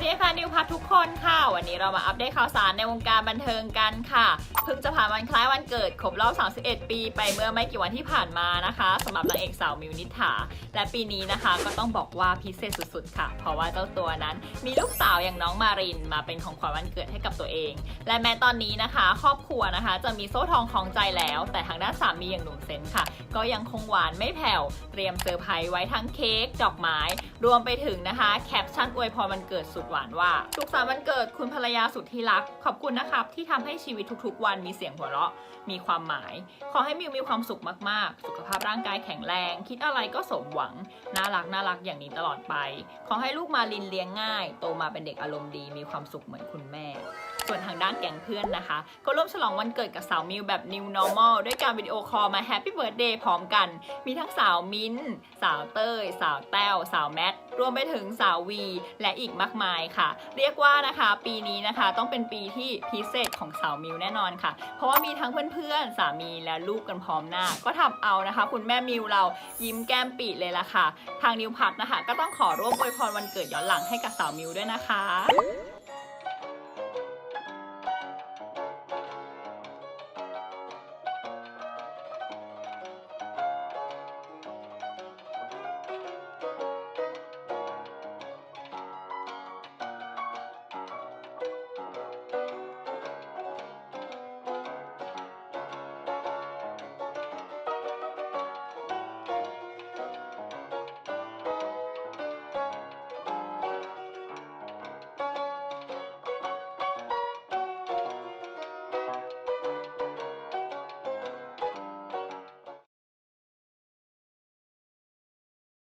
วัสดีค่ะนิวพัททุกคนค่ะ วันนี้เรามาอัปเดตข่าวสารในวงการบันเทิงกันค่ะ พิ่งจะผ่านวันคล้ายวันเกิดครบรอบ 31 ปีไปเมื่อไม่กี่วันที่ผ่านมานะคะสำหรับนางเอกสาวมิวนิษฐาและปีนี้นะคะก็ต้องบอกว่าพิเศษสุดๆ ค่ะ เพราะว่าเจ้าตัวนั้นมีลูกสาวอย่างน้องมารินมาเป็นของขวัญวันเกิดให้กับตัวเอง และแม้ตอนนี้นะคะ ครอบครัวนะคะ จะมีโซ่ทองคล้องใจแล้ว แต่ทางด้านสามีอย่างหนุ่มเซนค่ะ ก็ยังคงหวานไม่แผ่วเตรียมเซอร์ไพรส์ไว้ทั้งเค้กดอกไม้รวมไปถึงนะคะแคปชั่นอวยพรวันเกิดสุดหวานว่าสุขสันต์วันเกิดคุณภรรยาสุดที่รัก ขอบคุณนะครับที่ทำให้ชีวิตทุกๆวันมีเสียงหัวเราะ มีความหมาย ขอให้มิวมีความสุขมากๆ สุขภาพร่างกายแข็งแรง คิดอะไรก็สมหวัง น่ารักน่ารักอย่างนี้ตลอดไป ขอให้ลูกมาลินเลี้ยงง่าย โตมาเป็นเด็กอารมณ์ดี มีความสุขเหมือนคุณแม่ ส่วนทางด้านแก๊งเพื่อนนะคะ ก็ร่วมฉลองวันเกิดกับสาวมิวแบบ New Normal ด้วยการวิดีโอคอลมาแฮปปี้เบิร์ a เดย์พร้อมกัน มีทั้งสาวมิ้น สาวเต้ย สาวแต้ว สาวแมท รวมไปถึงสาววี และอีกมากมายค่ะ เรียกว่านะคะปีนี้นะคะต้องเป็นปีที่พิเศษของสาวมิวแน่นอนค่ะ เพราะว่ามีทั้งเพื่อนๆ สามีและลูกกันพร้อมหน้า ก็ทำเอานะคะ คุณแม่มิวเรายิ้มแก้มปีเลยล่ะค่ะ ทางนิวพัทนะคะ ก็ต้องขอร่วมอวยพรวันเกิดย้อนหลังให้กับสาวมิวด้วยนะคะ